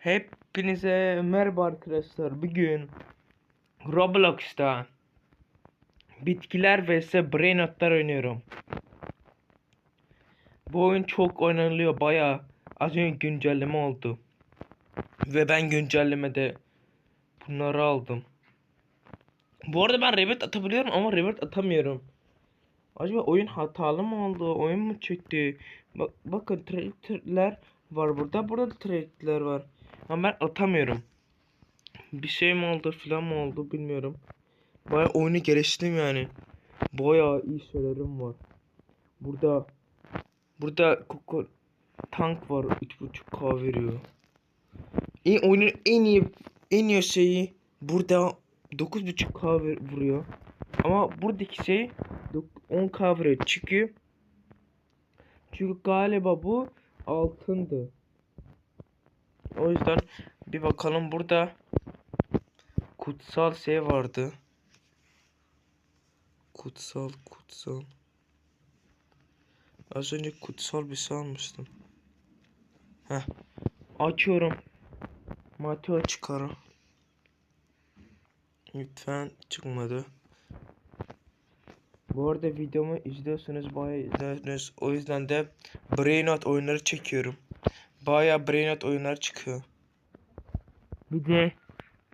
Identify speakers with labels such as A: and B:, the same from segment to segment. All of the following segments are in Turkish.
A: Hepinize merhaba arkadaşlar. Bugün Roblox'ta bitkiler vs brain atlar oynuyorum. Bu oyun çok oynanılıyor baya. Az önce güncelleme oldu. Ve ben güncellemede bunları aldım. Bu arada ben Revit atabiliyorum ama Revit atamıyorum. Acaba oyun hatalı mı oldu? Oyun mu çekti? Bak, bakın trade'ler var burada. Burada da trade'ler var. Ama ben atamıyorum. Bir şey mi oldu filan mı oldu bilmiyorum. Baya oyunu geliştirdim yani. Baya iyi şeylerim var. Burada burada koko tank var 3.5k veriyor. En oyunun en iyi en iyi şeyi burada 9.5k ver- vuruyor. Ama buradaki şey dok- 10k vuruyor. Çünkü çünkü galiba bu altındı. O yüzden bir bakalım burada kutsal şey vardı. Kutsal kutsal. Az önce kutsal bir şey almıştım. Heh. Açıyorum. Mateo çıkarım. Lütfen çıkmadı. Bu arada videomu izliyorsunuz bayağı izlersiniz. O yüzden de Brainot oyunları çekiyorum. Bayağı Brainot oyunlar çıkıyor. Bir de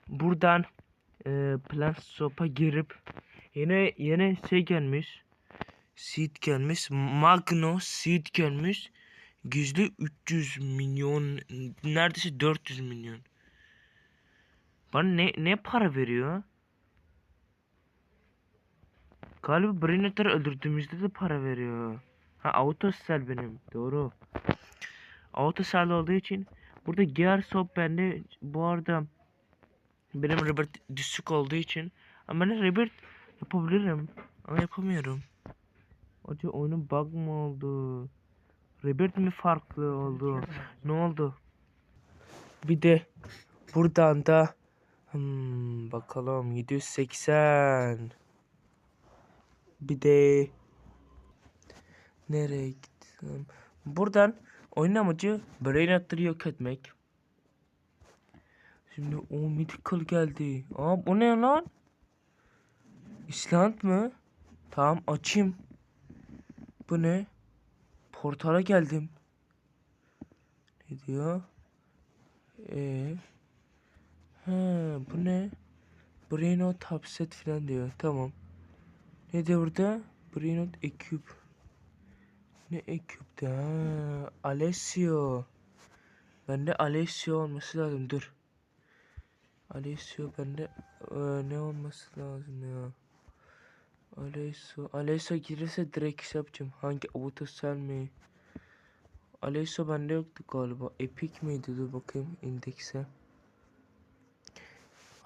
A: buradan e, Plant Shop'a girip yine yine şey gelmiş. Seed gelmiş. Magno Seed gelmiş. Gizli 300 milyon neredeyse 400 milyon. Bana ne ne para veriyor? Galiba Brainot'ları öldürdüğümüzde de para veriyor. Ha autosel benim. Doğru. Autosel olduğu için burada gear shop bende bu arada benim rebirth düşük olduğu için ama ben rebirth yapabilirim ama yapamıyorum. Acaba oyunun bug mı oldu? Rebirth mi farklı oldu? Ne oldu? Bir de buradan da hmm, bakalım 780 bir de nereye gittim? Buradan oyun amacı Brain Hatter'ı yok etmek. Şimdi o mythical geldi. Aa bu ne lan? İsland mı? Tamam açayım. Bu ne? Portala geldim. Ne diyor? Ee, he, bu ne? Brainot hapset falan diyor. Tamam. Ne diyor burada? Brainot Equip. Ne Equip'te? Ha, Alessio. Bende Alessio olması lazım. Dur. Alessio bende e, ne olması lazım ya? Alessio. Alessio girirse direkt şey yapacağım. Hangi autosel mi? Alessio bende yoktu galiba. Epic miydi? Dur bakayım indekse.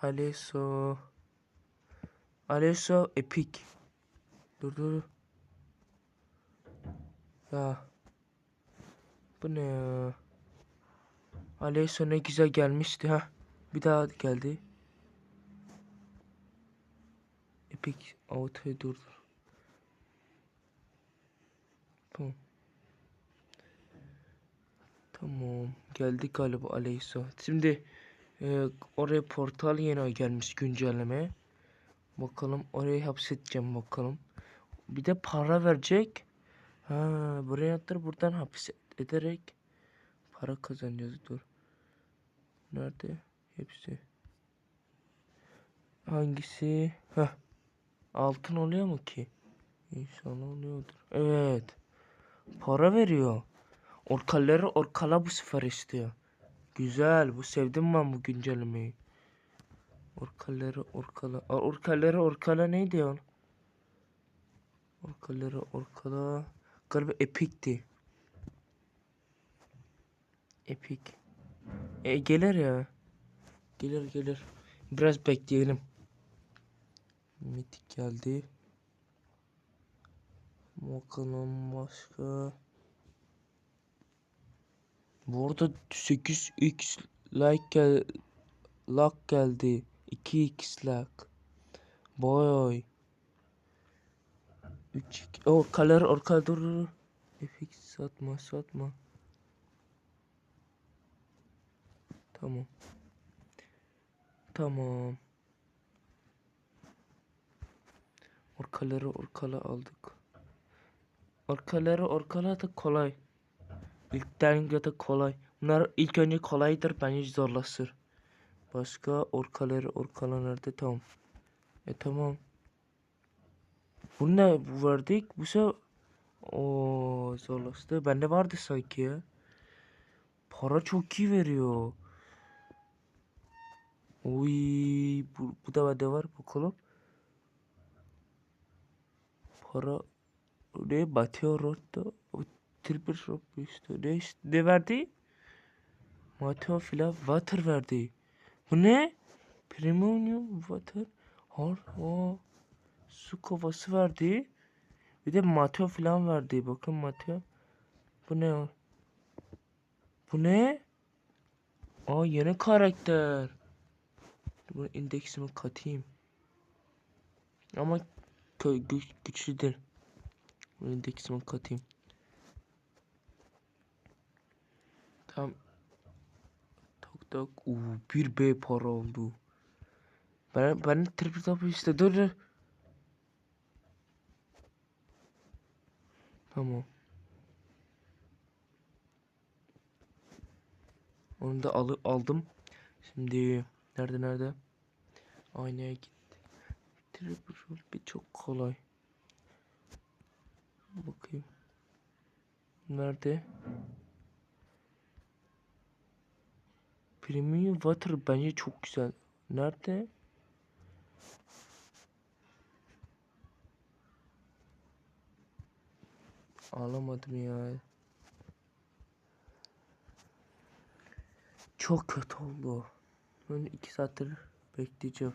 A: Alessio. Alessio Epic. Dur dur. Ya. Bu ne ya? Alessio ne güzel gelmişti ha. Bir daha geldi. Epic Auto'yu durdur. Tamam. Tamam. Geldi galiba Alessio. Şimdi e, oraya portal yeni gelmiş güncelleme. Bakalım orayı hapsedeceğim bakalım. Bir de para verecek. Ha, buraya attır buradan hapis ederek para kazanacağız. Dur. Nerede? Hepsi. Hangisi? Heh. Altın oluyor mu ki? İnşallah oluyordur. Evet. Para veriyor. Orkaları orkala bu sefer istiyor. Güzel. Bu sevdim ben bu güncellemeyi. Orkaları orkala. Aa, Orkaları orkala neydi ya? Orkaları orkala. Galiba epikti. Epic. E gelir ya. Gelir gelir. Biraz bekleyelim. Mitik geldi. Bakalım başka. Bu arada 8x like gel like geldi. 2x like. Boy. 3 O kalor orka dur. FX satma satma. Tamam. Tamam. Orkaları orkala aldık. Orkaları orkala da kolay. İlkten ya kolay. Bunlar ilk önce kolaydır bence zorlaşır. Başka orkaları orkala nerede? Tamam. E tamam. Bu ne bu verdik? Bu sefer o zorlaştı. Bende vardı sanki. Para çok iyi veriyor. Oy bu, bu da bende var bakalım. Para ne batıyor orada. Triple shop işte. Ne, ne verdi? Mateo filan water verdi. Bu ne? Premium water. Har o su kovası verdi. Bir de Mateo filan verdi. Bakın Mateo. Bu ne? Bu ne? Aa yeni karakter. Bunu indeksime katayım. Ama kö- gü- güçlüdür. Bunu indeksime katayım. Tam tak tak. Uuu bir B para oldu. Ben ben triple tap işte dur dur. Tamam. Onu da alı aldım. Şimdi nerede nerede? Aynaya gitti. Triple bir çok kolay. Bakayım. Nerede? Premium Water bence çok güzel. Nerede? Alamadım ya. Çok kötü oldu. Ben iki saattir bekleyeceğim.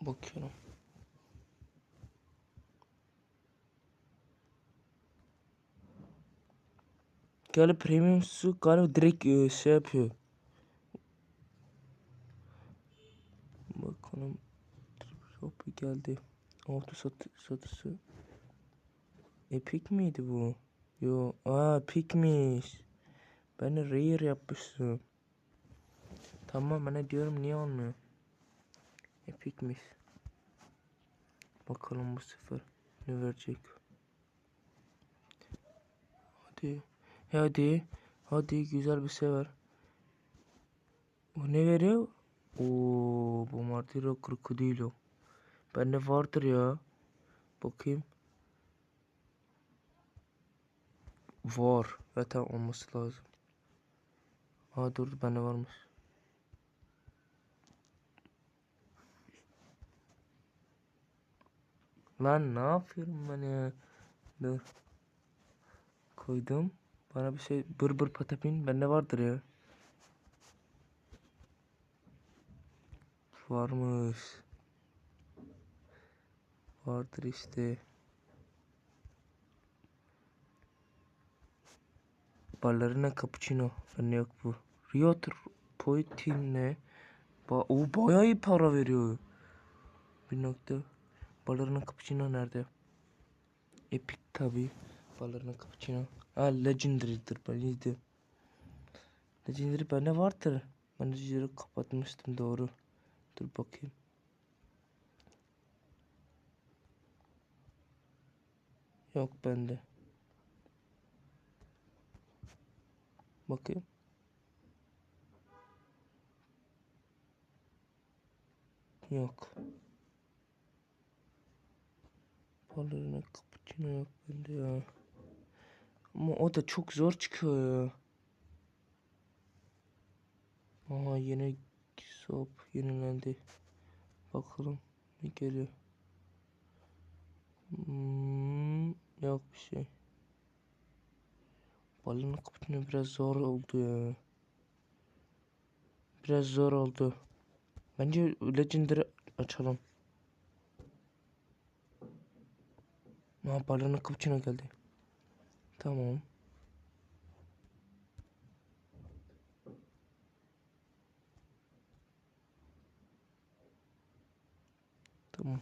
A: Bakıyorum. Galiba premium su galiba direkt e, şey yapıyor. Bakalım. Shop geldi. Auto satı, satısı. Epic miydi bu? Yo, aa Epic'miş. Ben de rare yapmıştım. Tamam ben de diyorum niye olmuyor? Epic'miş. Bakalım bu sefer ne verecek. Hadi. Hadi. Hadi güzel bir şey ver. Bu ne veriyor? Oo, bu Martiro Crocodilo. Bende vardır ya. Bakayım. Var. Zaten olması lazım. Aa dur bende varmış. Lan ne yapıyorum ben ya? Dur. Koydum. Bana bir şey bır bır patapin bende vardır ya. Varmış. Vardır işte. Ballerina cappuccino. Bende yok bu. Rioter Poetin ne? Ba o bayağı iyi para veriyor. Bir nokta. Ballerina cappuccino nerede? Epic tabi. Ballerina cappuccino. Ha Legendary'dir bence. Legendary bende vardır. Ben Legendary'i kapatmıştım doğru. Dur bakayım. Yok bende. Bakayım. Yok. Ballerina cappuccino yok bende ya. Ama o da çok zor çıkıyor ya. Aha yine sop yenilendi. Bakalım ne geliyor. Hmm, yok bir şey. Balonu kapatma biraz zor oldu ya. Biraz zor oldu. Bence Legendary açalım. Ha balonu cappuccino geldi. Tamam. Tamam.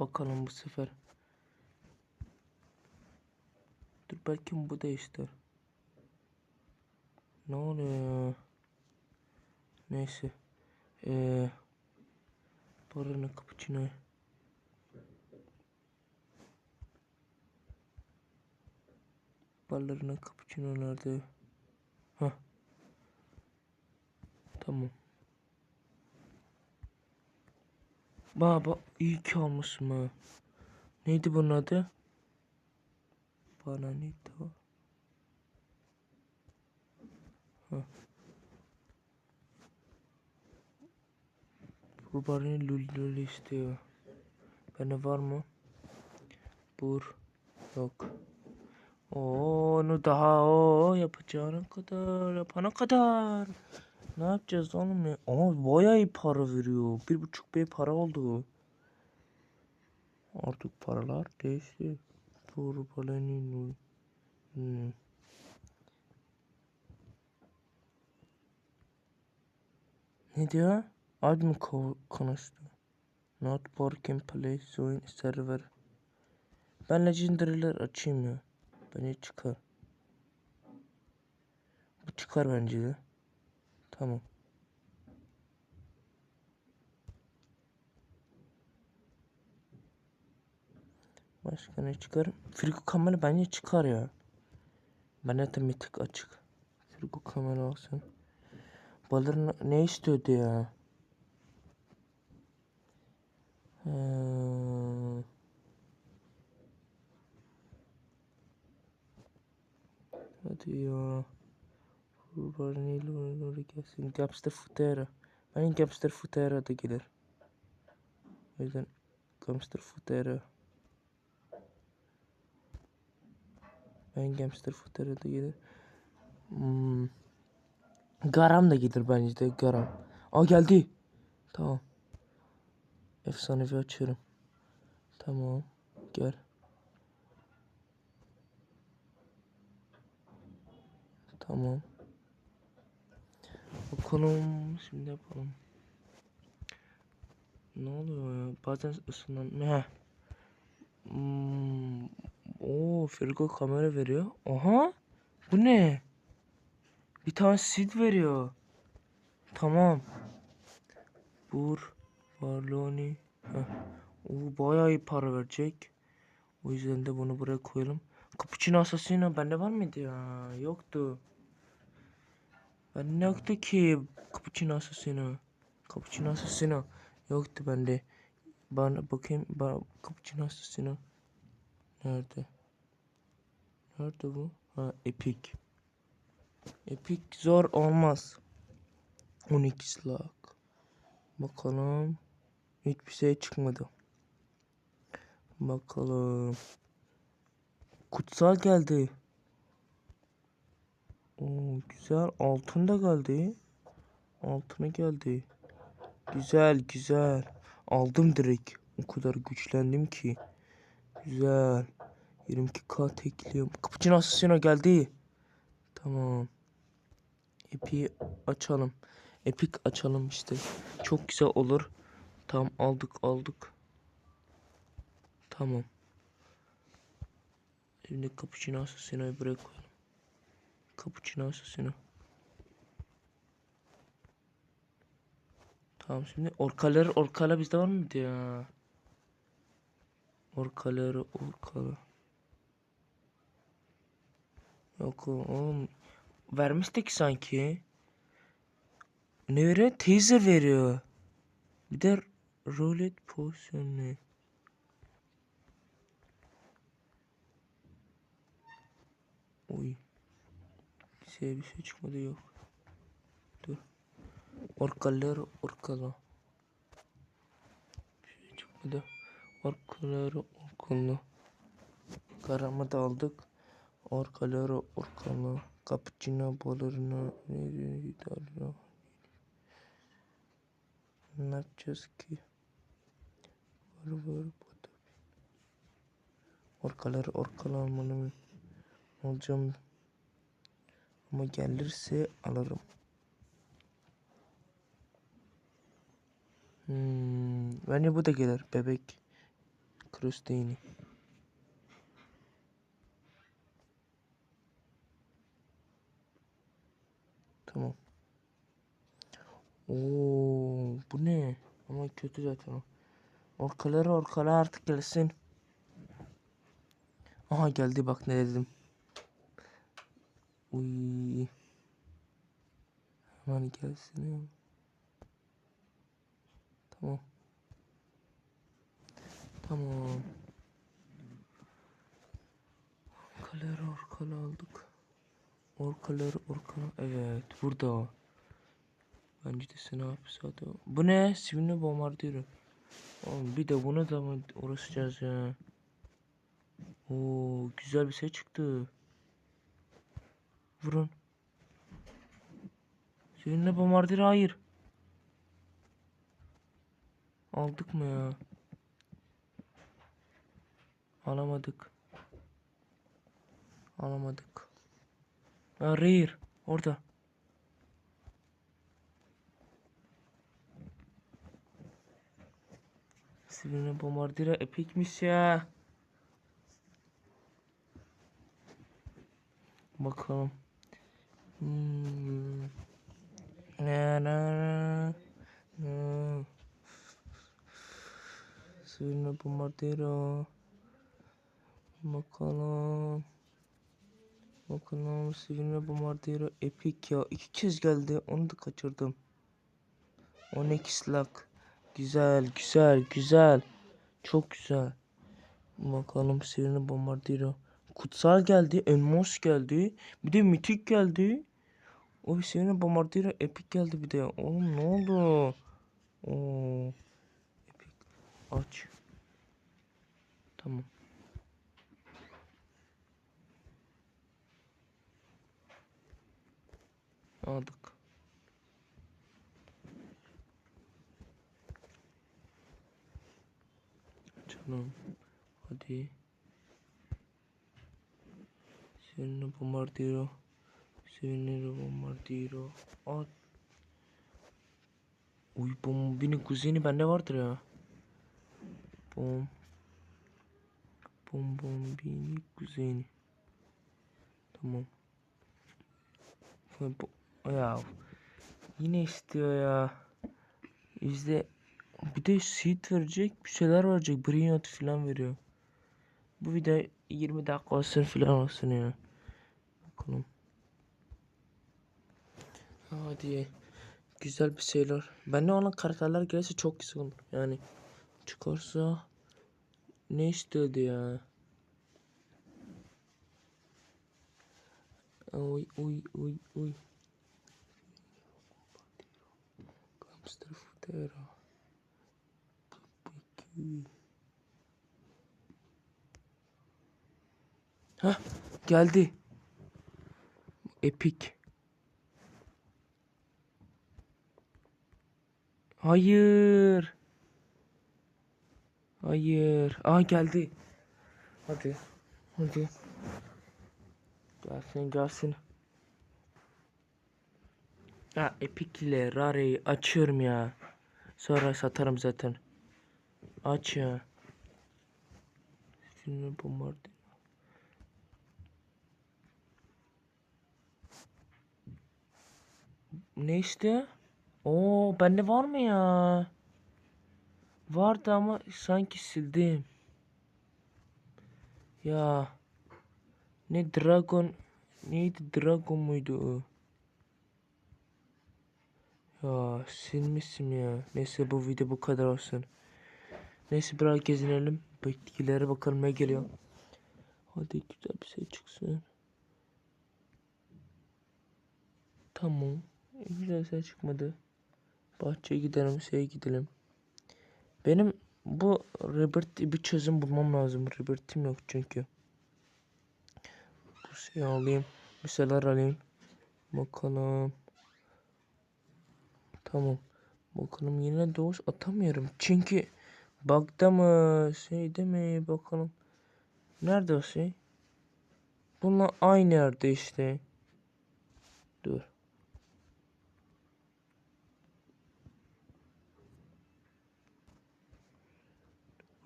A: Bakalım bu sefer. Dur belki bu değiştir. Ne oluyor? Neyse. Ee, Barına cappuccino. Ballarına cappuccino nerede? Hah. Tamam. Baba iyi ki almışım ha. Neydi bunun adı? Bana neydi o? Hah. Bu barını lulul istiyor. Bende var mı? Bur. Yok. Oo, onu daha o yapacağına kadar yapana kadar. Ne yapacağız oğlum ya? Ama bayağı iyi para veriyor. Bir buçuk bey para oldu. Artık paralar değişti. Doğru paranın. Hmm. Ne diyor? Admin ko- konuştu. Not working play join server. Ben legendary'ler açayım ya. Bence çıkar. Bu çıkar bence de. Tamam. Başka ne çıkar? Frigo kamera bence çıkar ya. Bende de mitik açık. Frigo kamera olsun. Balır ne- istiyordu ya? Ee, Hadi ya. Barney'le oraya gelsin. Gapster Futera. Benim Gapster Futera da gelir. O yüzden Gapster Futera. Ben Gapster Futera da gelir. Hmm. Garam da gelir bence de Garam. Aa geldi. Tamam. Efsanevi açıyorum. Tamam. Gel. Tamam. Bakalım. Şimdi yapalım. Ne oluyor ya? Bazen ısınan... Heh. Hmm. Oo, Firgo kamera veriyor. Aha. Bu ne? Bir tane sid veriyor. Tamam. Bur. Varloni. Heh. Oo, bayağı iyi para verecek. O yüzden de bunu buraya koyalım. Cappuccino Assassino bende var mıydı ya? Yoktu. Bende yoktu ki Cappuccino Assassino. Cappuccino Assassino yoktu bende. Bana bakayım. Bana, Cappuccino Assassino. Nerede? Nerede bu? Ha Epic. Epic zor olmaz. 12 slug. Bakalım. Hiçbir şey çıkmadı. Bakalım. Kutsal geldi. Oo, güzel. Altın da geldi. Altına geldi. Güzel güzel. Aldım direkt. O kadar güçlendim ki. Güzel. 22k tekliyorum. Cappuccino Assassino geldi. Tamam. Epic açalım. Epic açalım işte. Çok güzel olur. Tamam aldık aldık. Tamam. Şimdi Cappuccino Assassino'yu buraya koyalım. Cappuccino Assassino. Tamam şimdi orkaları orkala bizde var mıydı ya? Orkaları orkala. Yok oğlum. Vermiştik sanki. Ne veriyor? Taser veriyor. Bir de roulette pozisyonu. Oy. Şey bir şey çıkmadı yok. Dur. Orkalar orkala. Bir şey çıkmadı. Orkalar orkala. Karamı da aldık. Orkaları orkala. Cappuccino balarını nereye gider Ne yapacağız ki? Var var. Orkaları orkalanmanı alacağım. Ama gelirse alırım. Hmm, bence bu da gelir. Bebek. Krusteyni. Tamam. Oo, bu ne? Ama kötü zaten o. Orkaları orkalı artık gelsin. Aha geldi bak ne dedim. Uy. Hemen gelsin ya. Tamam. Tamam. Orkaları orkalı aldık. Orkaları orkalı. Evet burada. Bence de sınav hapishane. Bu ne? Sivinle bombardıyorum. Oğlum bir de bunu da mı uğraşacağız ya? Oo güzel bir şey çıktı. Vurun. Sivinle bombardıra hayır. Aldık mı ya? Alamadık. Alamadık. Ha, Rare. Orada. Sivinle bombardıra epikmiş ya. Bakalım. Hmm. Na na na. Sivinle bombardıra. Bakalım. Bakalım Sivinle bombardıra epik ya. İki kez geldi. Onu da kaçırdım. 12 luck. Güzel, güzel, güzel. Çok güzel. Bakalım Sivinle bombardıra. Kutsal geldi, elmas geldi. Bir de mitik geldi. O bir Sivinle bombardıra epik geldi bir de. Oğlum ne oldu? Oo. Epik. Aç. Tamam. Aldık. Canım. Hadi. Seninle bombardiro. Seninle bombardiro. At. Uy bombinin kuzeni bende vardır ya. Bom. Bom bombini kuzeni. Tamam. Bu- Ya yine istiyor ya. Yüzde bir de seed verecek bir şeyler verecek. Brilliant falan veriyor. Bu video 20 dakika olsun falan olsun ya. Bakalım. Hadi. Güzel bir şeyler. Bende olan karakterler gelirse çok güzel olur. Yani çıkarsa ne istedi ya? Uy uy uy uy. Hamster Futero. Hah geldi. Epic. Hayır. Hayır. Aa geldi. Hadi. Hadi. Gelsin gelsin. Ya Epic ile Rare'yi açıyorum ya. Sonra satarım zaten. Aç ya. Şimdi bombardı. Ne işte? Oo bende var mı ya? Vardı ama sanki sildim. Ya. Ne dragon neydi dragon muydu o? Ya silmişim ya. Neyse bu video bu kadar olsun. Neyse biraz gezinelim. Bitkilere bakalım ne geliyor. Hadi güzel bir şey çıksın. Tamam. Güzel şey çıkmadı. Bahçeye gidelim, şeye gidelim. Benim bu Rebirth bir çözüm bulmam lazım. Rebirth'im yok çünkü. Bu şeyi alayım. Bir şeyler alayım. Bakalım. Tamam. Bakalım yine doğuş atamıyorum. Çünkü bug'da mı şeyde mi bakalım. Nerede o şey? Bununla aynı yerde işte. Dur.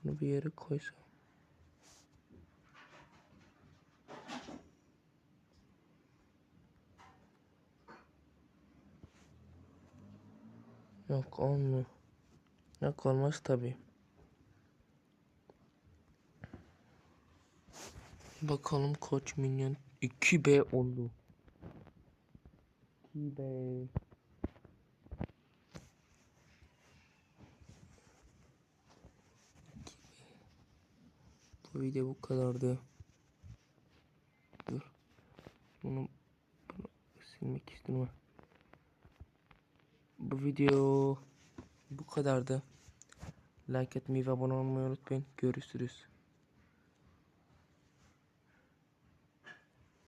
A: Bunu bir yere koysam. Yok olmuyor. Yok olmaz tabi. Bakalım kaç milyon 2B oldu. 2B. Bu video bu kadardı. Dur. Bunu, bunu silmek istiyorum. Bu video bu kadardı. Like etmeyi ve abone olmayı unutmayın. Görüşürüz.